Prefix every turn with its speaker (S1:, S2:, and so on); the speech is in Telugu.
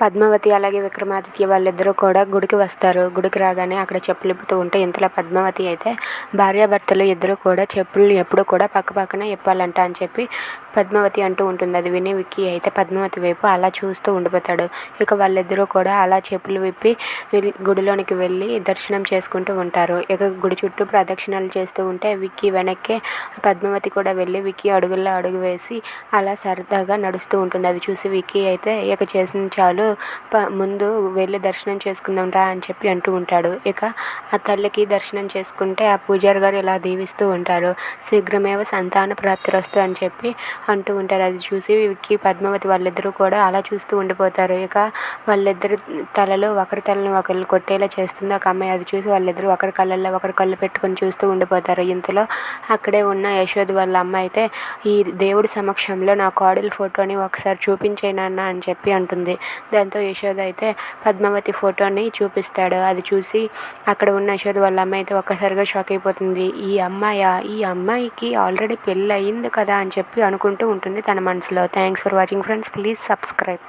S1: పద్మావతి అలాగే విక్రమాదిత్య వాళ్ళిద్దరూ కూడా గుడికి వస్తారు. గుడికి రాగానే అక్కడ చెప్పులు ఇప్పుతూ ఉంటే ఇంతలో పద్మావతి అయితే భార్యాభర్తలు ఇద్దరు కూడా చెప్పులు ఎప్పుడు కూడా పక్క పక్కన ఇప్పాలంట అని చెప్పి పద్మావతి అంటూ ఉంటుంది. అది విని విక్కీ అయితే పద్మావతి వైపు అలా చూస్తూ ఉండిపోతాడు. ఇక వాళ్ళిద్దరూ కూడా అలా చెప్పులు విప్పి గుడిలోనికి వెళ్ళి దర్శనం చేసుకుంటూ ఉంటారు. ఇక గుడి చుట్టూ ప్రదక్షిణాలు చేస్తూ ఉంటే విక్కీ వెనక్కి పద్మావతి కూడా వెళ్ళి విక్కీ అడుగుల్లో అడుగు వేసి అలా సరదాగా నడుస్తూ ఉంటుంది. అది చూసి విక్కీ అయితే ఇక చేసిన చాలు ముందు వెళ్ళి దర్శనం చేసుకుందాం రా అని చెప్పి అంటూ ఉంటాడు. ఇక ఆ తల్లికి దర్శనం చేసుకుంటే ఆ పూజారి గారు ఇలా దీవిస్తూ ఉంటారు. శీఘ్రమేవ సంతాన ప్రాప్తిరస్తు అని చెప్పి అంటూ ఉంటారు. అది చూసి విక్కీ పద్మావతి వాళ్ళిద్దరూ కూడా అలా చూస్తూ ఉండిపోతారు. ఇక వాళ్ళిద్దరి తలలో ఒకరి తలను ఒకరు కొట్టేలా చేస్తుంది ఒక అమ్మాయి. అది చూసి వాళ్ళిద్దరూ ఒకరి కళ్ళల్లో ఒకరి కళ్ళు పెట్టుకొని చూస్తూ ఉండిపోతారు. ఇంతలో అక్కడే ఉన్న యశోద్ వాళ్ళ అమ్మ అయితే ఈ దేవుడి సమక్షంలో నా కోడలి ఫోటోని ఒకసారి చూపించేనా అని చెప్పి అంటుంది. దాంతో యశోద అయితే పద్మావతి ఫోటోని చూపిస్తాడు. అది చూసి అక్కడ ఉన్న యశోద వాళ్ళ అమ్మాయి అయితే ఒక్కసారిగా షాక్ అయిపోతుంది. ఈ అమ్మాయ? ఈ అమ్మాయికి ఆల్రెడీ పెళ్ళి అయింది కదా అని చెప్పి అనుకుంటూ ఉంటుంది తన మనసులో. Thanks for watching friends please subscribe